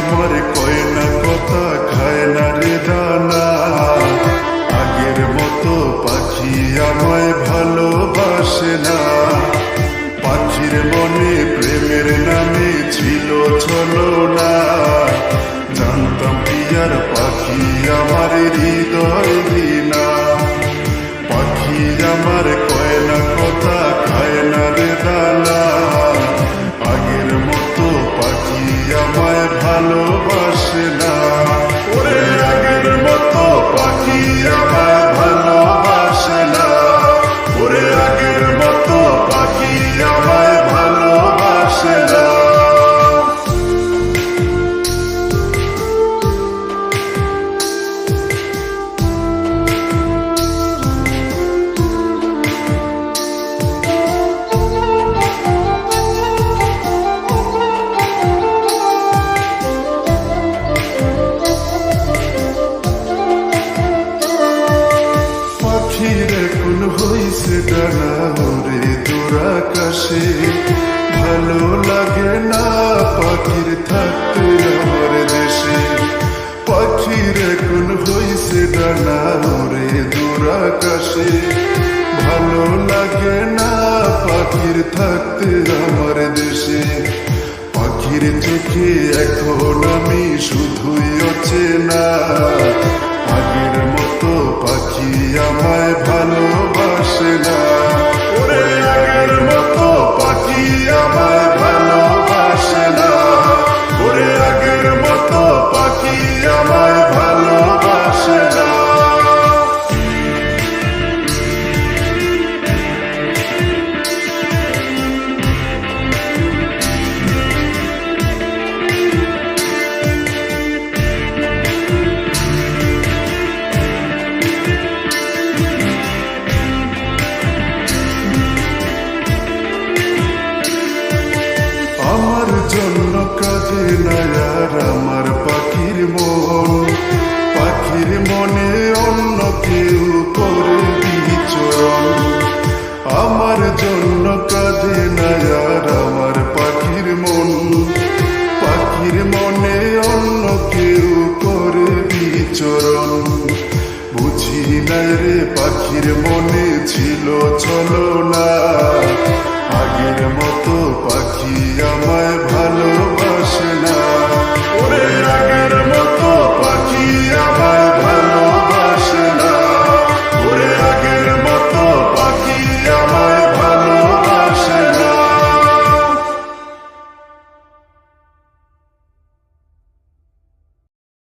আমার কয় না কথা, খায় না রে দানা। আগের মতো পাখি আমায় ভালোবাসে না। পাখির মনে প্রেমের নামে ছিল চলো না জানতাম পিয়ার পাখি আমার হৃদয় না পাখি আমার এখন হইছে ডানা ওরে দূর আকাশে। ভালো লাগে না পাখির থাকতে আমার দেশে। পাখির এখন হইছে ডানা ওরে দূর আকাশে। ভালো লাগে না পাখির থাকতে আমার দেশে। পাখির চোখে এখন আমি শুধুই অচেনা। আমায় ভালোবাসে আমার জন্য কাজে নায়ার আমার মনে অন্য কেউ করে বিচরণ আমার জন্য কাজে নায়ার আমার পাখির মন। পাখির মনে অন্য কেউ করে বিচরণ বুঝি নাই রে পাখির মনে ছিল, চলো না। আগের মতো পাখি আমায়